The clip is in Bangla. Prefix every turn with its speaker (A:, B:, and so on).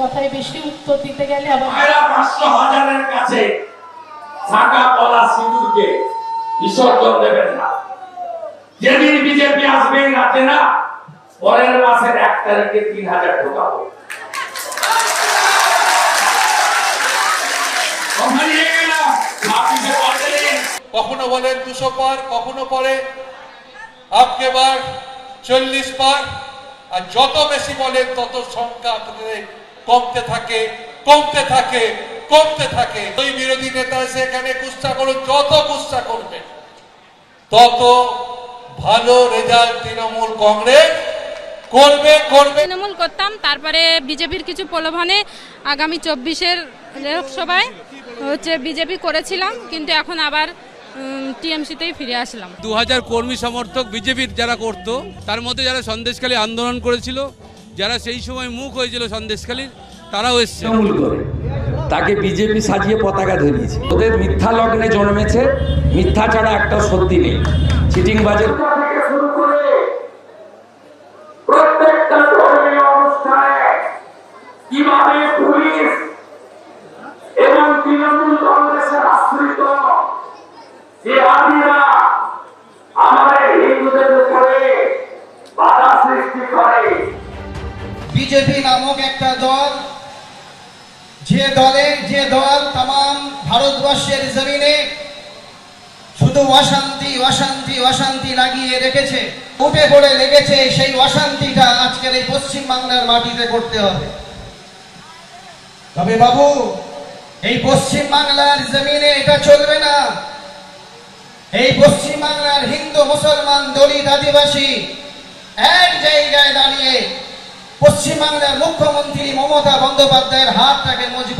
A: কথায় বেশি উত্তর দিতে গেলে আবার
B: পাঁচশো হাজারের কাছে থাকা পলা সিঁদুরকে বিসর্জন দেবেন না। যেদিন বিজেপি আসবে রাতে না পরের মাসের এক তারিখে তিন হাজার ঢোকাবো।
C: কখনো বলেন দুশো পার কখনো পরে। আপকে বার চল্লিশ পার। আর যত বেশি বলেন তত সংখ্যা আপনাদের কমতে থাকে কমতে থাকে কমতে থাকে। ওই বিরোধী নেতা এসে এখানে কুস্তা করুন যত কুস্তা করবেন তত ভালো রেজাল্ট তৃণমূল কংগ্রেস করবে করবে।
D: তৃণমূল করতাম তারপরে বিজেপির কিছু প্রলোভনে আগামী চব্বিশের লোকসভায় হচ্ছে বিজেপি করেছিলাম কিন্তু এখন আবার টিএমসিতেই ফিরে আসলাম।
E: দু হাজার কর্মী সমর্থক বিজেপির যারা করত তার মধ্যে যারা সন্দেশখালী আন্দোলন করেছিল যারা সেই সময় মুখ হয়েছিল সন্দেশখালীর তারাও এসছে।
F: তৃণমূল করে। তাকে বিজেপি সাজিয়ে পতাকা ধরিয়েছে। ওদের মিথ্যা লগ্নে জন্মেছে মিথ্যা ছাড়া একটা সত্যি নেই। চিটিং বাজের
B: থেকে শুরু করে প্রত্যেকটা ধর্মীয় অনুষ্ঠানে কীভাবে পুলিশ এবং তৃণমূল কংগ্রেসের আশ্রিত যে আদিরা
G: বিজেপি নামক একটা দল, যে দলে, যে দল তাম ভারতবর্ষের জমিনে শুধু অশান্তি অশান্তি অশান্তি লাগিয়ে রেখেছে। উঠে পড়ে লেগেছে সেই অশান্তিটা আজকের এই পশ্চিম বাংলার মাটিতে করতে হবে। তবে বাবু, এই পশ্চিম বাংলার জমিনে এটা চলবে না। এই পশ্চিম বাংলার হিন্দু, মুসলমান, দলিত, আদিবাসী এক জায়গায় দাঁড়িয়ে পশ্চিমবাংলার মুখ্যমন্ত্রী মমতা বন্দ্যোপাধ্যায়ের হাতটাকে মজবুত